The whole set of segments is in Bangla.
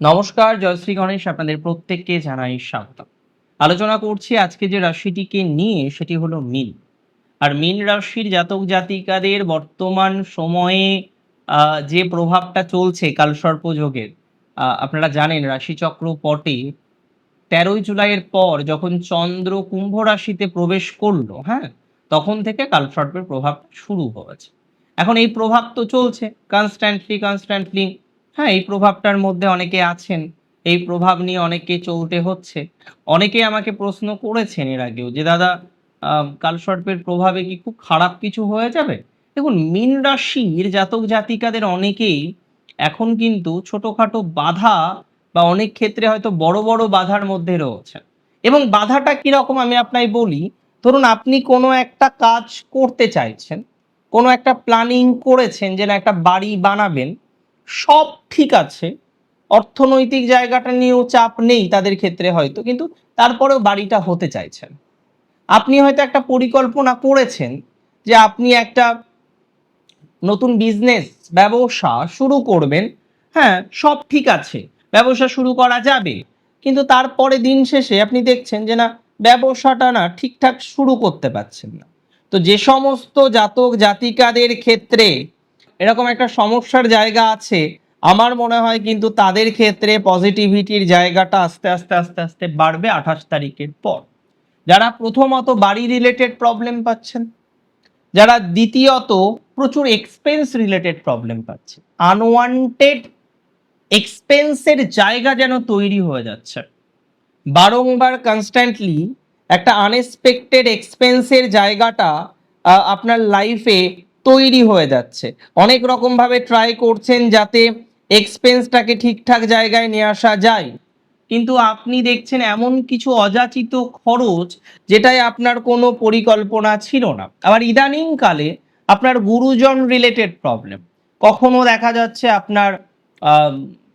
নমস্কার, জয়শ্রী গণেশ, আপনাদের প্রত্যেককে জানাই স্বাগত আলোচনা করছি আজকে যে রাশিটিকে নিয়ে, সেটি হলো মিন। আর মিন রাশির জাতক জাতিকাদের বর্তমান সময়ে যে প্রভাবটা চলছে কালসর্প যোগের আপনারা জানেন রাশিচক্র পটে তেরোই জুলাইয়ের পর যখন চন্দ্র কুম্ভ রাশিতে প্রবেশ করল হ্যাঁ তখন থেকে কালসর্পের প্রভাব শুরু হয়েছে। এখন এই প্রভাব তো চলছে কনস্ট্যান্টলি কনস্ট্যান্টলি হ্যাঁ এই প্রভাবটার মধ্যে অনেকে আছেন। এই প্রভাব নিয়ে অনেকে চলতে হচ্ছে। অনেকে আমাকে প্রশ্ন করেছেন এর আগেও যে, দাদা কালসর্পের প্রভাবে কি খুব খারাপ কিছু হয়ে যাবে? দেখুন, মীন রাশির জাতক জাতিকাদের অনেকেই এখন কিন্তু ছোটখাটো বাধা বা অনেক ক্ষেত্রে হয়তো বড় বড় বাধার মধ্যে রয়েছেন এবং বাধাটা কীরকম আমি আপনাই বলি, ধরুন আপনি কোনো একটা কাজ করতে চাইছেন, কোনো একটা প্ল্যানিং করেছেন যে, না, একটা বাড়ি বানাবেন সব ঠিক আছে। অর্থনৈতিক জায়গাটা নিয়েও চাপ নেই তাদের ক্ষেত্রে হয়তো, কিন্তু তারপরেও বাড়িটা হতে চাইছেন। আপনি হয়তো একটা পরিকল্পনা করেছেন যে আপনি একটা নতুন বিজনেস ব্যবসা শুরু করবেন। হ্যাঁ সব ঠিক আছে, ব্যবসা শুরু করা যাবে। কিন্তু তারপরে দিন শেষে আপনি দেখছেন যে না, ব্যবসাটা না ঠিকঠাক শুরু করতে পারছেন না। তো যে সমস্ত জাতক জাতিকাদের ক্ষেত্রে এরকম একটা সমস্যার জায়গা আছে। আমার মনে হয় কিন্তু তাদের ক্ষেত্রে পজিটিভিটির জায়গাটা আস্তে আস্তে আস্তে আস্তে বাড়বে আঠাশ তারিখের পর। যারা প্রথমত বাড়ি রিলেটেড প্রবলেম পাচ্ছেন, যারা দ্বিতীয়ত প্রচুর এক্সপেন্স রিলেটেড প্রবলেম পাচ্ছে। আনওয়ান্টেড এক্সপেন্সের জায়গা যেন তৈরি হয়ে যাচ্ছে। বারংবার কনস্ট্যান্টলি একটা আনএক্সপেক্টেড এক্সপেন্সের জায়গাটা আপনার লাইফে তৈরি হয়ে যাচ্ছে। অনেক রকমভাবে ট্রাই করছেন যাতে এক্সপেন্সটাকে ঠিকঠাক জায়গায় নিয়ে আসা যায়। কিন্তু আপনি দেখছেন এমন কিছু অযাচিত খরচ যেটাই আপনার কোনো পরিকল্পনা ছিল না। আবার ইদানিংকালে আপনার গুরুজন রিলেটেড প্রবলেম কখনো দেখা যাচ্ছে আপনার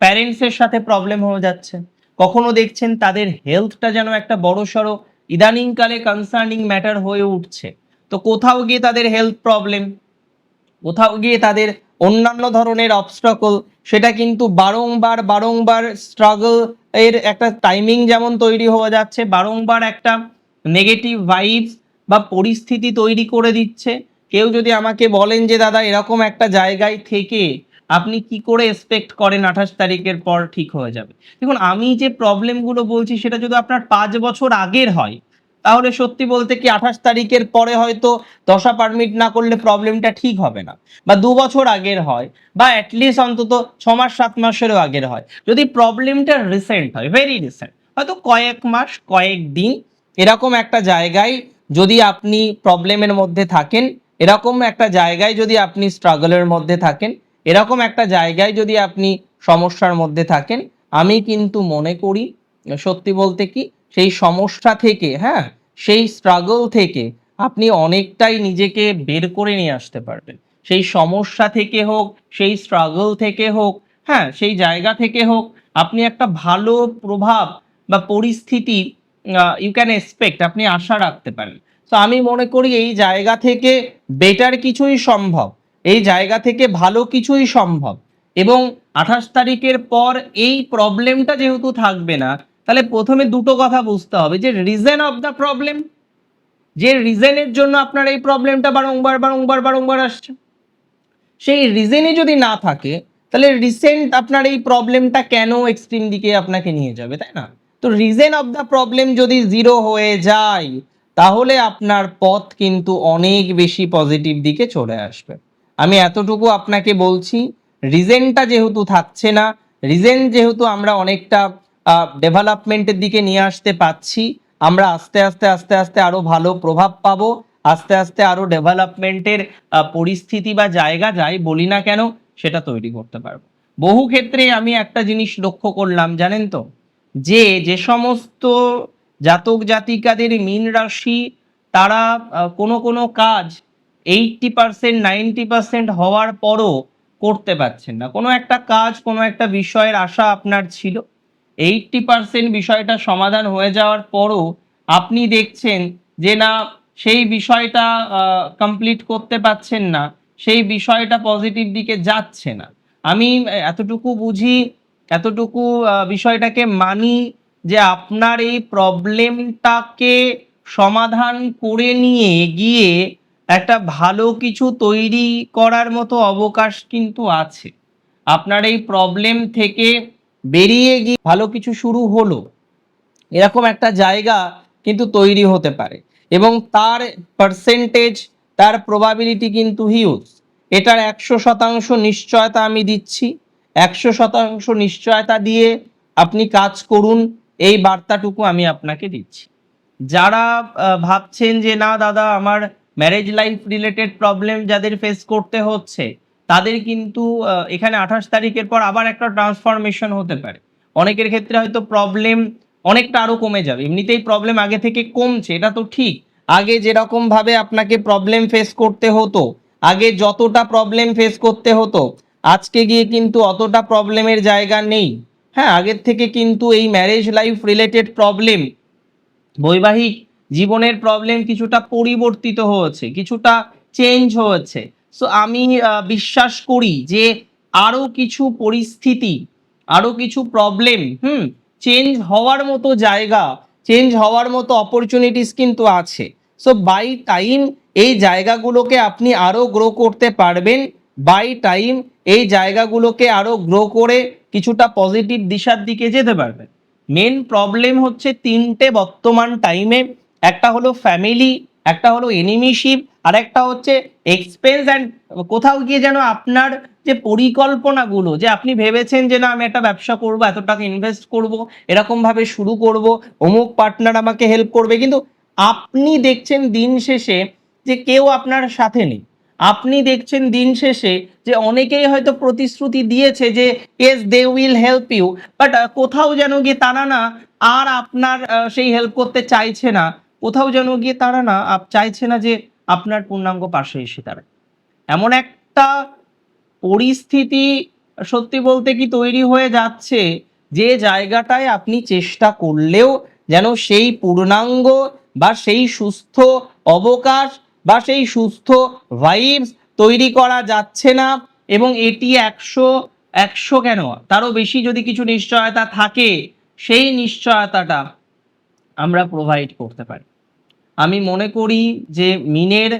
প্যারেন্টসের সাথে প্রবলেম হয়ে যাচ্ছে। কখনো দেখছেন তাদের হেলথটা যেন একটা বড় সড়ো ইদানিংকালে কনসার্নিং ম্যাটার হয়ে উঠছে। তো কোথাও গিয়ে তাদের হেলথ প্রবলেম কোথাও গিয়ে তাদের অন্যান্য ধরনের অবস্ট্রাকল সেটা কিন্তু বারংবার বারংবার স্ট্রাগল এর একটা টাইমিং যেমন তৈরি হওয়া যাচ্ছে, বারংবার একটা নেগেটিভ ভাইবস বা পরিস্থিতি তৈরি করে দিচ্ছে। কেউ যদি আমাকে বলেন যে, দাদা, এরকম একটা জায়গায় থেকে আপনি কি করে এক্সপেক্ট করেন আঠাশ তারিখের পর ঠিক হয়ে যাবে? দেখুন, আমি যে প্রবলেমগুলো বলছি, সেটা যদি আপনার পাঁচ বছর আগের হয় তাহলে সত্যি বলতে কি আঠাশ তারিখের পরে হয়তো দশা পারমিট না করলে প্রবলেমটা ঠিক হবে না। বা দু বছর আগের হয়, বা অ্যাটলিস্ট অন্তত ছ মাস, সাত মাসেরও আগের হয়। যদি প্রবলেমটা রিসেন্ট হয় ভেরি রিসেন্ট হয়তো কয়েক মাস, কয়েক দিন, এরকম একটা জায়গায় যদি আপনি প্রবলেমের মধ্যে থাকেন, এরকম একটা জায়গায় যদি আপনি স্ট্রাগলের মধ্যে থাকেন, এরকম একটা জায়গায় যদি আপনি সমস্যার মধ্যে থাকেন, আমি কিন্তু মনে করি, সত্যি বলতে কি সেই সমস্যা থেকে হ্যাঁ সেই স্ট্রাগল থেকে আপনি অনেকটাই নিজেকে বের করে নিয়ে আসতে পারবেন। সেই সমস্যা থেকে হোক, সেই স্ট্রাগল থেকে হোক হ্যাঁ সেই জায়গা থেকে হোক, আপনি একটা ভালো প্রভাব বা পরিস্থিতি ইউ ক্যান এক্সপেক্ট আপনি আশা রাখতে পারেন। তো আমি মনে করি এই জায়গা থেকে বেটার কিছুই সম্ভব, এই জায়গা থেকে ভালো কিছুই সম্ভব। এবং আঠাশ তারিখের পর এই প্রবলেমটা যেহেতু থাকবে না তাহলে প্রথমে দুটো কথা বুঝতে হবে যে রিজন অফ দ্য প্রবলেম যে রিজনের জন্য আপনার এই প্রবলেমটা বারংবার বারংবার বারংবার আসছে। সেই রিজনই যদি না থাকে, তাহলে রিসেন্ট আপনার এই প্রবলেমটা কেন এক্সট্রিম দিকে আপনাকে নিয়ে যাবে, তাই না? তো রিজন অফ দ্য প্রবলেম যদি জিরো হয়ে যায়, তাহলে আপনার পথ কিন্তু অনেক বেশি পজিটিভ দিকে চলে আসবে। আমি এতটুকু আপনাকে বলছি রিজেনটা যেহেতু থাকছে না রিজেন যেহেতু আমরা অনেকটা ডেভেলপমেন্টের দিকে নিয়ে আসতে পাচ্ছি। আমরা আস্তে আস্তে আস্তে আস্তে আরও ভালো প্রভাব পাবো, আস্তে আস্তে আরও ডেভেলপমেন্টের পরিস্থিতি বা জায়গা যাই বলি না কেন, সেটা তৈরি করতে পারব। বহু ক্ষেত্রে আমি একটা জিনিস লক্ষ্য করলাম, জানেন তো? যে যে সমস্ত জাতক জাতিকাদের মীন রাশি, তারা কোনো কোনো কাজ এইটটি পার্সেন্ট, নাইনটি পার্সেন্ট হওয়ার পরও করতে পারছেন না। কোনো একটা কাজ, কোনো একটা বিষয়ের আশা আপনার ছিল। এইটটি পার্সেন্ট বিষয়টা সমাধান হয়ে যাওয়ার পরও আপনি দেখছেন যে না, সেই বিষয়টা কমপ্লিট করতে পারছেন না, সেই বিষয়টা পজিটিভ দিকে যাচ্ছে না। আমি এতটুকু বুঝি, এতটুকু বিষয়টাকে মানি যে আপনার এই প্রবলেমটাকে সমাধান করে নিয়ে গিয়ে একটা ভালো কিছু তৈরি করার মতো অবকাশ কিন্তু আছে। আপনার এই প্রবলেম থেকে বেরিয়ে গিয়ে ভালো কিছু শুরু হলো। এরকম একটা জায়গা কিন্তু তৈরি হতে পারে এবং তার পার্সেন্টেজ তার প্রবাবিলিটি কিন্তু হিউজ এটার একশো শতাংশ নিশ্চয়তা আমি দিচ্ছি। একশো শতাংশ নিশ্চয়তা দিয়ে আপনি কাজ করুন, এই বার্তাটুকু আমি আপনাকে দিচ্ছি। যারা ভাবছেন যে না, দাদা, আমার ম্যারেজ লাইফ রিলেটেড প্রবলেম যাদের ফেস করতে হচ্ছে তাদের কিন্তু এখানে আঠাশ তারিখের পর আবার একটা ট্রান্সফরমেশন হতে পারে। অনেকের ক্ষেত্রে হয়তো প্রবলেম অনেকটা আরও কমে যাবে। এমনিতেই প্রবলেম আগে থেকে কমছে, এটা তো ঠিক। আগে যেরকম ভাবে আপনাকে প্রবলেম ফেস করতে হতো, আগে যতটা প্রবলেম ফেস করতে হতো, আজকে গিয়ে কিন্তু অতটা প্রবলেমের জায়গা নেই। হ্যাঁ আগের থেকে কিন্তু এই ম্যারেজ লাইফ রিলেটেড প্রবলেম বৈবাহিক জীবনের প্রবলেম কিছুটা পরিবর্তিত হয়েছে, কিছুটা চেঞ্জ হয়েছে। সো আমি বিশ্বাস করি যে আরও কিছু পরিস্থিতি, আরও কিছু প্রবলেম হুম চেঞ্জ হওয়ার মতো জায়গা চেঞ্জ হওয়ার মতো অপরচুনিটিস কিন্তু আছে। সো বাই টাইম এই জায়গাগুলোকে আপনি আরও গ্রো করতে পারবেন বাই টাইম এই জায়গাগুলোকে আরও গ্রো করে কিছুটা পজিটিভ দিশার দিকে যেতে পারবেন। মেন প্রবলেম হচ্ছে তিনটে বর্তমান টাইমে একটা হলো ফ্যামিলি একটা হলো এনিমিশিপ আর একটা হচ্ছে এক্সপেন্স অ্যান্ড কোথাও গিয়ে যেন আপনার যে পরিকল্পনাগুলো, যে আপনি ভেবেছেন যে না, আমি একটা ব্যবসা করব, এত টাকা ইনভেস্ট করব, এরকমভাবে শুরু করব, অমুক পার্টনার আমাকে হেল্প করবে, কিন্তু আপনি দেখছেন দিন শেষে যে কেউ আপনার সাথে নেই। আপনি দেখছেন দিন শেষে যে অনেকেই হয়তো প্রতিশ্রুতি দিয়েছে যে as they will help you but কোথাও যেন গিয়ে তারা না, আর আপনার সেই হেল্প করতে চাইছে না। কোথাও যেন গিয়ে তারা না, আপ- চাইছে না যে আপনার পূর্ণাঙ্গ পাশে এসে তারা এমন একটা পরিস্থিতি সত্যি বলতে কি তৈরি হয়ে যাচ্ছে যে জায়গাটায় আপনি চেষ্টা করলেও যেন সেই পূর্ণাঙ্গ বা সেই সুস্থ অবকাশ বা সেই সুস্থ ভাইবস তৈরি করা যাচ্ছে না এবং এটি একশো একশো কেন? তারও বেশি যদি কিছু নিশ্চয়তা থাকে, সেই নিশ্চয়তাটা আমরা প্রোভাইড করতে পারি। আমি মনে করি যে মিনের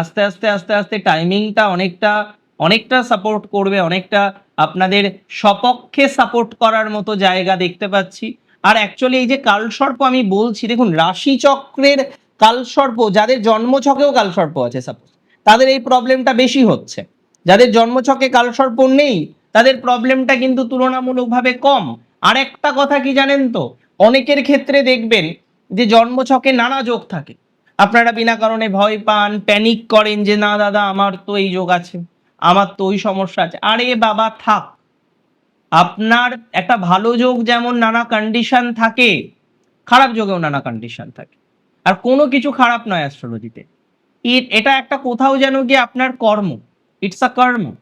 আস্তে আস্তে আস্তে আস্তে টাইমিংটা অনেকটা অনেকটা সাপোর্ট করবে, অনেকটা আপনাদের সপক্ষে সাপোর্ট করার মতো জায়গা দেখতে পাচ্ছি। আর অ্যাকচুয়ালি এই যে কালসর্প আমি বলছি, দেখুন, রাশিচক্রের কালসর্প, যাদের জন্মছকেও কালসর্প আছে সাপোজ তাদের এই প্রবলেমটা বেশি হচ্ছে। যাদের জন্মছকে কালসর্প নেই, তাদের প্রবলেমটা কিন্তু তুলনামূলকভাবে কম। আর একটা কথা কি জানেন তো? অনেকের ক্ষেত্রে দেখবেন যে জন্মছকে নানা যোগ থাকে। আপনারা বিনা কারণে ভয় পান প্যানিক করেন যে, না, দাদা, আমার তো এই যোগ আছে, আমার তো ওই সমস্যা আছে। আরে বাবা, থাক। আপনার একটা ভালো যোগ যেমন নানা কন্ডিশন থাকে, খারাপ যোগেও নানা কন্ডিশন থাকে। আর কোনো কিছু খারাপ নয় অ্যাস্ট্রোলজিতে এটা একটা কোথাও যেন গিয়ে আপনার কর্ম। ইটস আ কর্ম।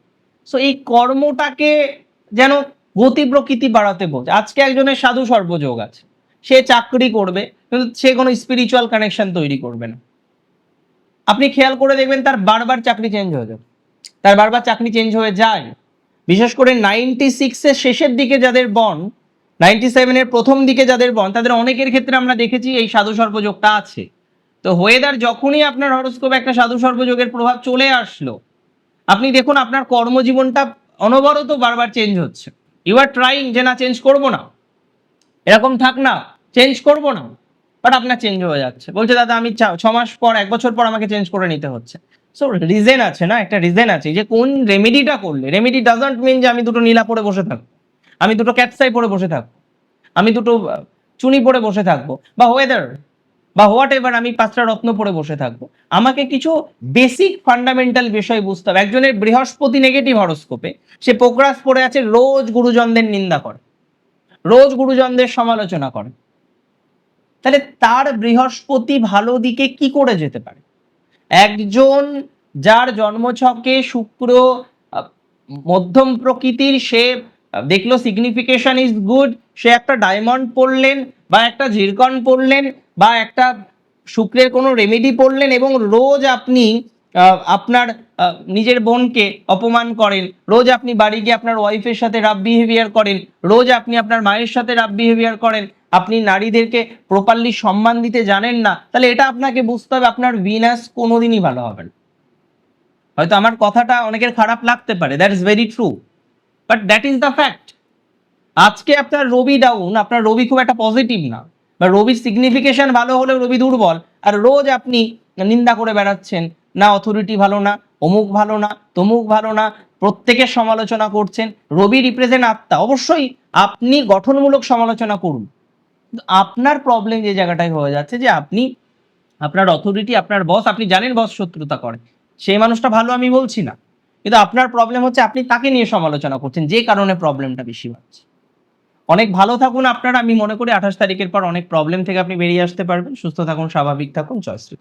সো এই কর্মটাকে যেন গতি প্রকৃতি বাড়াতে বোঝে। আজকে একজনের সাধু সর্বযোগ আছে। সে চাকরি করবে, কিন্তু সে কোনো স্পিরিচুয়াল কানেকশন তৈরি করবে না। আপনি খেয়াল করে দেখবেন তার বারবার চাকরি চেঞ্জ হয়ে যাবে। তার বারবার চাকরি চেঞ্জ হয়ে যায়। বিশেষ করে নাইনটি সিক্সের শেষের দিকে যাদের বন নাইনটি সেভেনের প্রথম দিকে যাদের বন, তাদের অনেকের ক্ষেত্রে আমরা দেখেছি এই সাধু সর্পযোগটা আছে। তো ওয়েদার যখনই আপনার হরস্কোপে একটা সাধু সর্পযোগের প্রভাব চলে আসলো, আপনি দেখুন আপনার কর্মজীবনটা অনবরত বারবার চেঞ্জ হচ্ছে। ইউ আর ট্রাইং যে না চেঞ্জ করব না। এরকম থাক না চেঞ্জ করব না। বাট আপনার চেঞ্জ হয়ে যাচ্ছে। বলছে, দাদা, আমি ছ মাস পর, এক বছর পর আমাকে চেঞ্জ করে নিতে হচ্ছে। সো রিজেন আছে না? একটা রিজেন আছে যে, কোন রেমেডিটা করলে রেমেডি ডাজন্ট মিন যে আমি দুটো নীলা পরে বসে থাকব, আমি দুটো ক্যাটসাই পরে বসে থাকব, আমি দুটো চুনি পরে বসে থাকব, বা ওয়েদার বা হোয়াট এভার আমি পাঁচটা রত্ন পরে বসে থাকব। আমাকে কিছু বেসিক ফান্ডামেন্টাল বিষয় বুঝতে হবে। একজনের বৃহস্পতি নেগেটিভ হরস্কোপে সে পোকরাস পড়ে আছে, রোজ গুরুজনদের নিন্দা করে। রোজ গুরুজনদের সমালোচনা করে। তাহলে তার বৃহস্পতি ভালো দিকে কি করে যেতে পারে? একজন যার জন্মছকে শুক্র মধ্যম প্রকৃতির, সে দেখল সিগনিফিকেশন ইজ গুড সে একটা ডায়মন্ড পড়লেন বা একটা জিরকন পড়লেন বা একটা শুক্রের কোনো রেমেডি পড়লেন এবং রোজ আপনি আপনার নিজের বোনকে অপমান করেন। রোজ আপনি বাড়ি গিয়ে আপনার ওয়াইফের সাথে রাব বিহেভিয়ার করেন। রোজ আপনি আপনার মায়ের সাথে রাব বিহেভিয়ার করেন। আপনি নারীদেরকে প্রপারলি সম্মান দিতে জানেন না। তাহলে এটা আপনাকে বুঝতে হবে, আপনার ভিনাস কোনোদিনই ভালো হবে না। হয়তো আমার কথাটা অনেকের খারাপ লাগতে পারে that is very true but that is the fact আজকে আপনার রবি ডাউন আপনার রবি খুব একটা পজিটিভ না, বা রবির সিগনিফিকেশন ভালো হলেও রবি দুর্বল, আর রোজ আপনি নিন্দা করে বেড়াচ্ছেন। না অথরিটি ভালো না, অমুক ভালো না, তমুক ভালো না প্রত্যেকের সমালোচনা করছেন। রবি রিপ্রেজেন্ট আত্মা। অবশ্যই আপনি গঠনমূলক সমালোচনা করুন। আপনার প্রবলেম যে জায়গাটায় হয়ে যাচ্ছে যে আপনি, আপনার অথরিটি আপনার বস আপনি জানেন বস শত্রুতা করে। সেই মানুষটা ভালো আমি বলছি না। কিন্তু আপনার প্রবলেম হচ্ছে আপনি তাকে নিয়ে সমালোচনা করছেন, যে কারণে প্রবলেমটা বেশি হচ্ছে। অনেক ভালো থাকুন আপনারা। আমি মনে করি আঠাশ তারিখের পর অনেক প্রবলেম থেকে আপনি বেরিয়ে আসতে পারবেন। সুস্থ থাকুন, স্বাভাবিক থাকুন, জয় জয়শ্রী